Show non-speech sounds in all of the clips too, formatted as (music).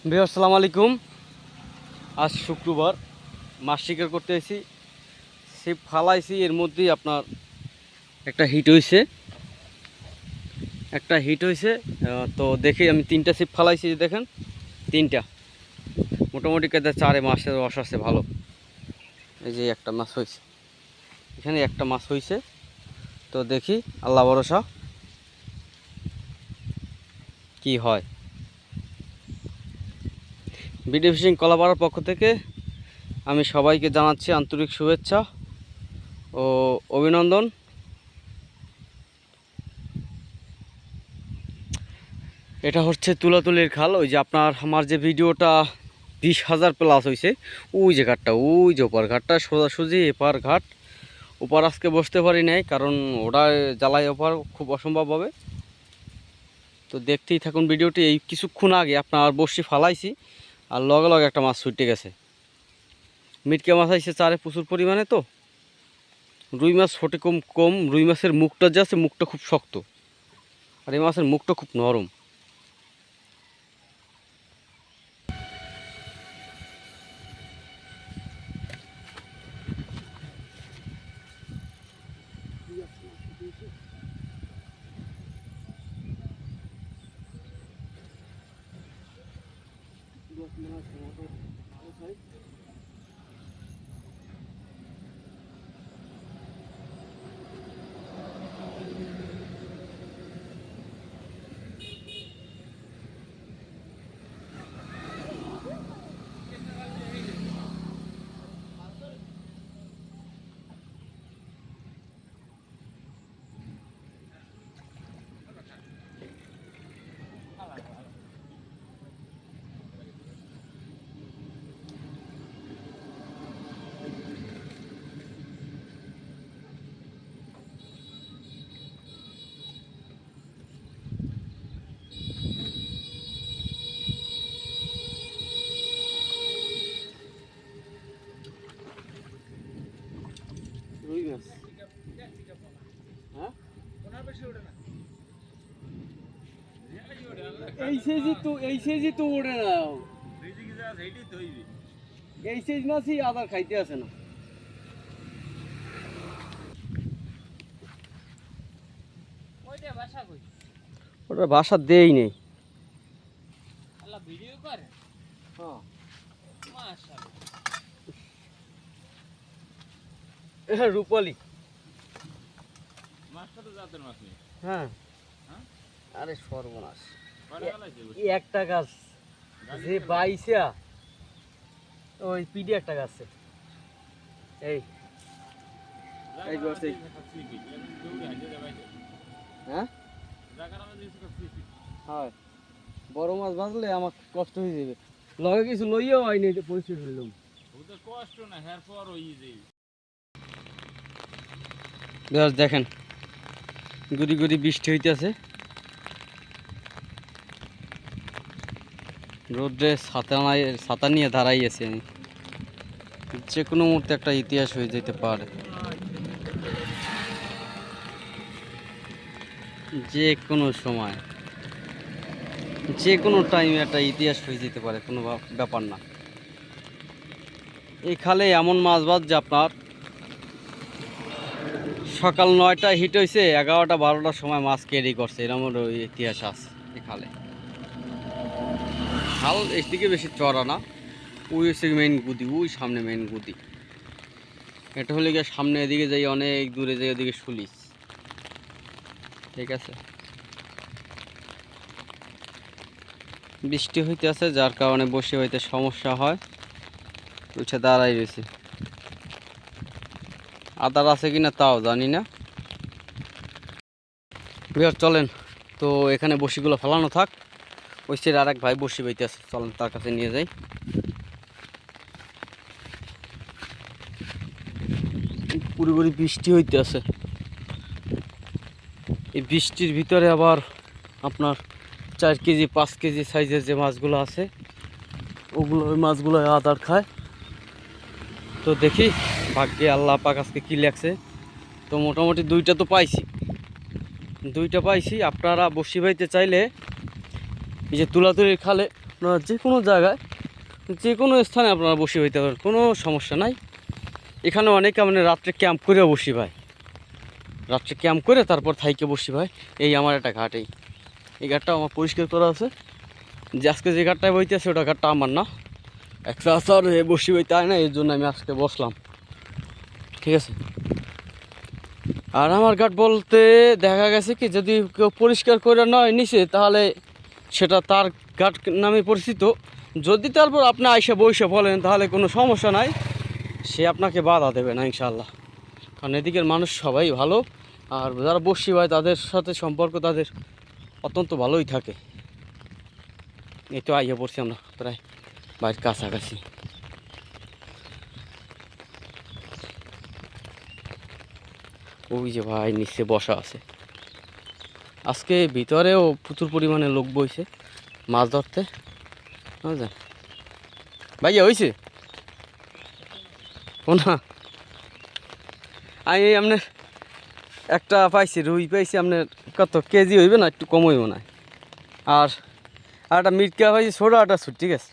আসসালামু আলাইকুম। আজ শুক্রবার মাছ শিকার করতে এসেছি সে ফালাইছি, এর মধ্যেই আপনার একটা হিট হয়েছে একটা হিট হয়েছে তো দেখি আমি তিনটা ছিপ ফালাইছি দেখেন, তিনটা। মোটামুটি কেটে চারে মাসের রস আছে, ভালো। এই যে একটা মাছ হয়েছে এখানে একটা মাছ হয়েছে তো দেখি, আল্লাহ ভরসা। কি হয়? বিডি ফিশিং কলাপাড়ার পক্ষ থেকে আমি সবাইকে জানাচ্ছি আন্তরিক শুভেচ্ছা ও অভিনন্দন। এটা হচ্ছে তুলাতুলির খাল, ওই যে আপনার আমার যে ভিডিওটা বিশ হাজার প্লাস হয়েছে ওই যে ঘাটটা, ওই যে ওপার ঘাটটা, সোজাসুজি এপার ঘাট। ওপার আজকে বসতে পারি নাই, কারণ ওটা জ্বালায় ওপার খুব অসম্ভব হবে। তো দেখতেই থাকুন ভিডিওটি, এই কিছুক্ষণ আগে আপনার বসি ফালাইছি। আর লগে লগে একটা মাছ ছুটে গেছে। মিটকে মাছ আইসে চারে প্রচুর পরিমাণে তো। রুই মাছ ফোটে কম কম। রুই মাছের মুখটা যে আছে, মুখটা খুব শক্ত। আর এই মাছের মুখটা খুব নরম। রুই মাছ হ্যাঁ? এই সাইজই তো এই সাইজই তো ওড়ে না। এই সাইজ মাছই আদার খাইতে আসে না। বাসা ওটা বাসা দেই নেই। ভিডিও করে? হ্যাঁ। রূপালি। মাছটা তো জাতের মাছ নেই। হ্যাঁ। হ্যাঁ? আরে সর্বনাশ। এই একটা গাছ যে বাইসা ওই পিডি একটা গাছে এই। এই। হ্যাঁ? হয়। বড় মাছ বাঁচলে আমার কষ্ট হয়ে যাবে। লগে কিছু লইয়াও হয়নি পরিচয় হইলাম কষ্ট না হ্যার পর ওই যে বেশ দেখেন। গুড়ি গুড়ি বৃষ্টি হইতেছে। রোদ্রে ছাতা ছাতা নিয়ে দাঁড়াইয়েছি আমি। যে কোনো মুহূর্তে একটা ইতিহাস হয়ে যেতে পারে। যে কোনো সময়। যে কোনো টাইমে একটা ইতিহাস হয়ে যেতে পারে, কোনো ব্যাপার না। এই খালে এমন মাছ বাজ যে আপনার সকাল নয়টায় হিট হয়েছে এগারোটা বারোটার সময় মাছ ক্যারি করছে এরকম ইতিহাস আছে এই খালে খাল এর দিকে বেশি চড়া না, ওই হচ্ছে মেন গুদি, ওই সামনে মেন গুদি। এটা হলে গিয়ে সামনে এদিকে যাই, অনেক দূরে যাই, ওদিকে শুলিস। ঠিক আছে? বৃষ্টি হইতে আছে যার কারণে বসে হইতে সমস্যা হয়। উঠে দাঁড়াই রয়েছে। আদার আছে কিনা তাও জানি না। বিহার, চলেন। তো এখানে বসিগুলো ফেলানো থাক। ওই সাইড আর এক ভাই বসি বইতে আছে চলেন, তার কাছে নিয়ে যাই। পুরোপুরি বৃষ্টি হইতে আছে এই বৃষ্টির ভিতরে আবার আপনার চার কেজি, পাঁচ কেজি সাইজের যে মাছগুলো আছে, ওগুলো ওই মাছগুলো আদার খায়। তো দেখি ভাগ্যে আল্লাহ পাক আজকে কী লাগছে তো মোটামুটি দুইটা তো পাইছি। দুইটা পাইছি। আপনারা বসি ভাইতে চাইলে এই যে তুলাতুলির খালে আপনারা যে কোনো জায়গায়, যে কোনো স্থানে আপনারা বসি হইতে পারেন, কোনো সমস্যা নাই। এখানে অনেকে মানে রাত্রে ক্যাম্প করেও বসি ভাই। রাত্রে ক্যাম্প করে তারপর থাইকে বসি ভাই। এই আমার একটা ঘাট এই এই ঘাটটা আমার পরিষ্কার করা আছে। যে আজকে যে ঘাটটায় বইতে আছে, ওটা ঘাটটা আমার না। একটা আসার বসি বইতে হয় না, এর জন্য আমি আজকে বসলাম। ঠিক আছে? আর আমার ঘাট বলতে দেখা গেছে কি, যদি কেউ পরিষ্কার করে নয় নিচে, তাহলে সেটা তার ঘাট নামে পরিচিত। যদি তারপর আপনি আইসা বইসে বলেন, তাহলে কোনো সমস্যা নাই। সে আপনাকে বাধা দেবে না ইনশাল্লাহ কারণ এদিকের মানুষ সবাই ভালো, আর যারা বসি ভাই, তাদের সাথে সম্পর্ক তাদের অত্যন্ত ভালোই থাকে। এই তো আইয়া পড়ছি আমরা, প্রায় বাড়ির কাছাকাছি। ওই যে ভাই নিচে বসা আছে। আজকে ভিতরেও প্রচুর পরিমাণে লোক বইছে মাছ ধরতে। বুঝলেন? ভাইয়া হয়েছে ও না। আমি আপনার একটা পাইছি, রুই পাইছি আপনার কত কেজি হইবে না, একটু কম হইব না। আর একটা মিটকা পাইছি, ছোটো একটা ছোট, ঠিক আছে?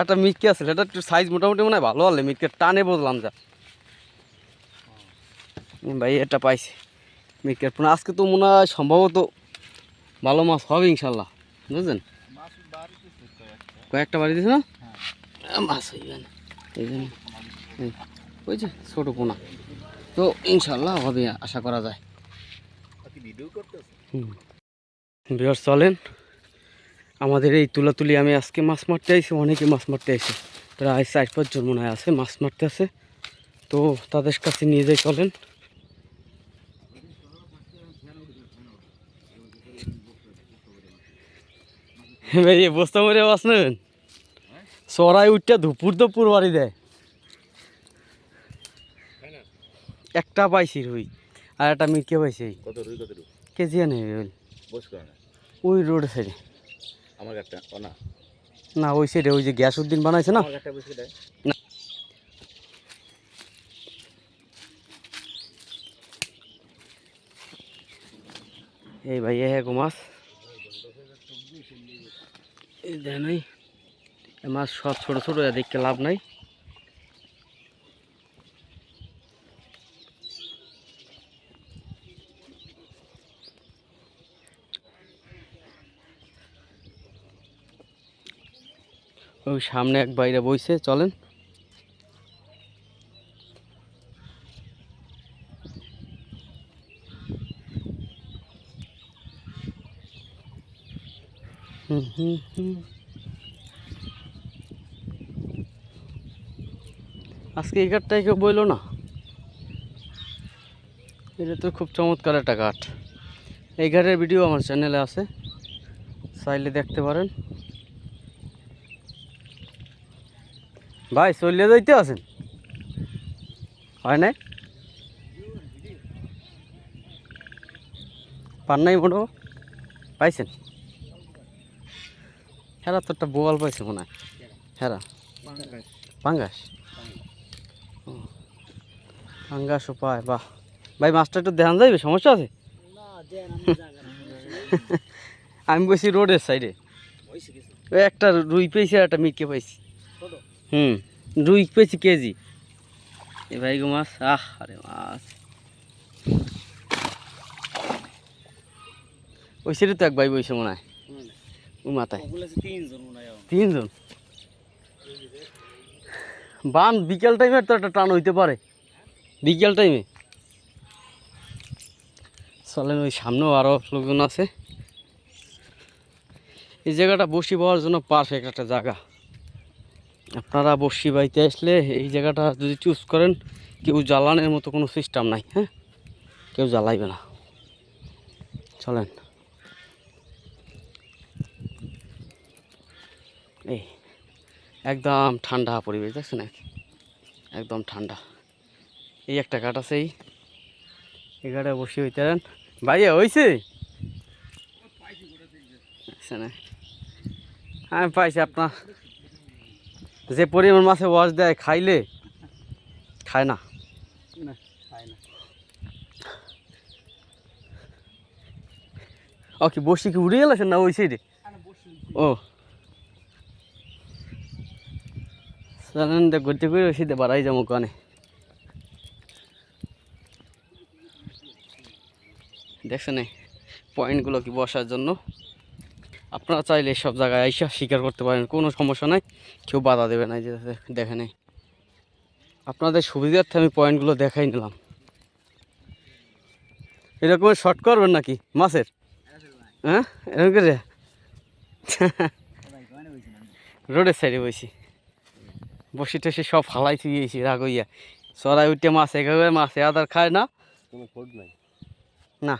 একটা মিটকে আছে এটা একটু সাইজ মোটামুটি মনে হয় ভালো হলে মিটকে টানে বললাম যা। ভাই, এটা পাইছি। মিটকের পুরো আজকে তো মনে হয় সম্ভবত ভালো মাছ হবে ইনশাল্লাহ, বুঝলেন? কয়েকটা বাড়ি দিছে না? হ্যাঁ। মাছ না, এই জন্য। ওই যে ছোটো পোনা। তো ইনশাল্লাহ হবে, আশা করা যায়। বিহার চলেন। আমাদের এই তুলাতুলি আমি আজকে মাছ মারতে আইছি, অনেকে মাছ মারতে আইছে। প্রায় চার পাঁচজন মনে হয় আছে, মাছ মারতে আছে। তো তাদের কাছে নিয়ে যাই, চলেন। ভাই এ বস্তা মরে নেবেন চড়াই উঠটা ধুপুর দুপুর বাড়ি দেয়। একটা পাইছি রুই আর একটা মিটকে পাইছি। এই। কেজি আনে ওই রোড সাইডে আমার একটা না। না ওই সাইডে ওই যে গ্যাস উদ্দিন বানাইছে না? এই ভাই এ গো মাছ। এ মাছ সব ছোট ছোট দেখতে লাভ নাই। ওই সামনে এক বাইরে বইছে চলেন। হুম হুম হুম আজকে এই ঘাটটাই কেউ বইল না? এটা তো খুব চমৎকার একটা কাঠ এই ঘাটের ভিডিও আমার চ্যানেলে আছে, চাইলে দেখতে পারেন। ভাই, চলিয়ে যাইতে আছেন? হয় নাই? পান নাই মোটো পাইছেন? হেরা তো একটা বোয়াল পাইছে মনে হয়। হেরা? পাঙ্গাস। ও, পাঙ্গাসও পায় বাহ। ভাই মাছটা একটু দেখান যাইবে সমস্যা আছে? (laughs) আমি বসি রোডের সাইডে। ওই একটা রুই পেয়েছি আর একটা মিটকে পাইছি। হুম রুই পেয়েছি কেজি। এ ভাই গো মাছ আহ আরে মাছ। ওই সাইডে তো এক ভাই বইছে মনে হয়। মাথায়। তিনজন বান বিকেল টাইমে তো একটা টান হইতে পারে। বিকেল টাইমে চলেন ওই সামনেও আরও লোকজন আছে। এই জায়গাটা বসি পাওয়ার জন্য পারফেক্ট একটা জায়গা। আপনারা বসি বাড়িতে আসলে এই জায়গাটা যদি চুজ করেন কেউ জ্বালানোর মতো কোনো সিস্টেম নাই হ্যাঁ? কেউ জ্বালাইবে না। চলেন এই একদম ঠান্ডা পরিবেশ দেখছেন? একদম ঠান্ডা। এই একটা কাঠ আছে এই। এই গাড়ে বসে হইতে পারেন। ভাইয়া হয়েছে না আমি পাইছি আপনার। যে পরিমাণ মাছে ওয়াশ দেয় খাইলে খায় না। ও কি বসি কি উড়ে গেলেছেন না ওই সাইডে ও। জানেন ঘুরতে ঘুরে শীতে বাড়াই যাব কানে। দেখছেন পয়েন্টগুলো কি বসার জন্য? আপনারা চাইলে সব জায়গায় আইসা শিকার করতে পারেন, কোনো সমস্যা নাই। কেউ বাধা দেবে না যে দেখ- এই। আপনাদের সুবিধার্থে আমি পয়েন্টগুলো দেখাই নিলাম। এরকম শর্ট করবেন নাকি মাছের? হ্যাঁ? এরকম করে? (laughs) রোডের সাইডে বসি বসি টসি সব ফালাই থুয়েছি রাগ হইয়া। চড়াই উঠে মাছ একেবারে মাছে আদার খায় না। কোনো খোঁজ নাই? না।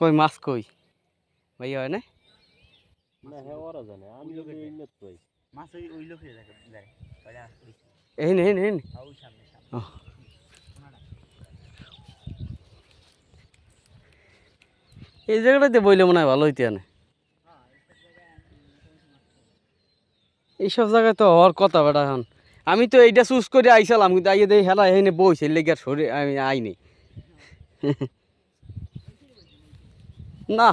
কই মাছ কই? ভাইয়া হয় না? না হ্যাঁ এই নে এই নে, নে। জায়গাটাতে বইলে মনে হয় ভালো হইতে আনে এইসব জায়গায় তো হওয়ার কথা বেটা এখন। আমি তো এইটা চুজ করে আইসালাম, কিন্তু আইয়ে দেই হেলা এখানে বইছে লেগে শরীর, আমি আইনি। না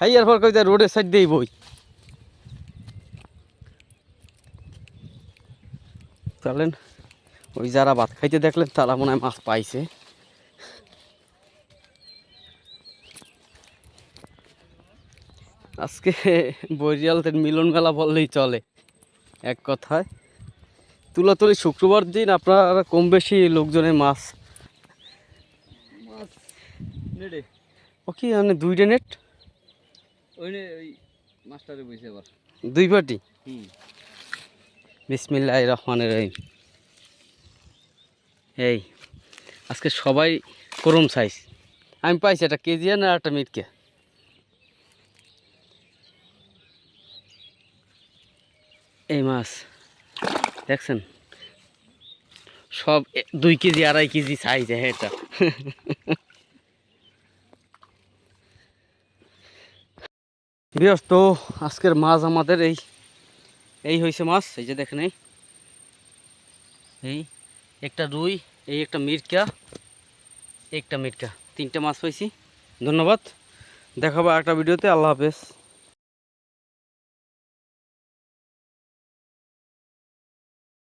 হাইয়ার পর কইতে রোডের সাইড দিয়েই বই। চলেন, ওই যারা ভাত খাইতে দেখলেন তারা মনে হয় মাছ পাইছে। আজকে বরিয়ালদের মিলন মেলা বললেই চলে। এক কথায়। তুলাতুলি শুক্রবার দিন আপনারা কম বেশি লোকজনের মাছ মাছ নেড়ে ও কি মানে দুইটা নেট? দুই পাটি বিসমিল্লাহ রহমানের রহিম এই আজকে সবাই করম সাইজ আমি পাইছি একটা কেজি না একটা মিটকে। এই মাছ, দেখছেন? সব দুই কেজি, আড়াই কেজি সাইজ এটা। ব্যস্ত আজকের মাছ আমাদের এই এই হয়েছে মাছ, এই যে দেখেন এই। একটা রুই, এই একটা মিরকা একটা মিরকা। তিনটে মাছ পাইছি ধন্যবাদ। দেখাবো একটা ভিডিওতে। আল্লাহ হাফেজ।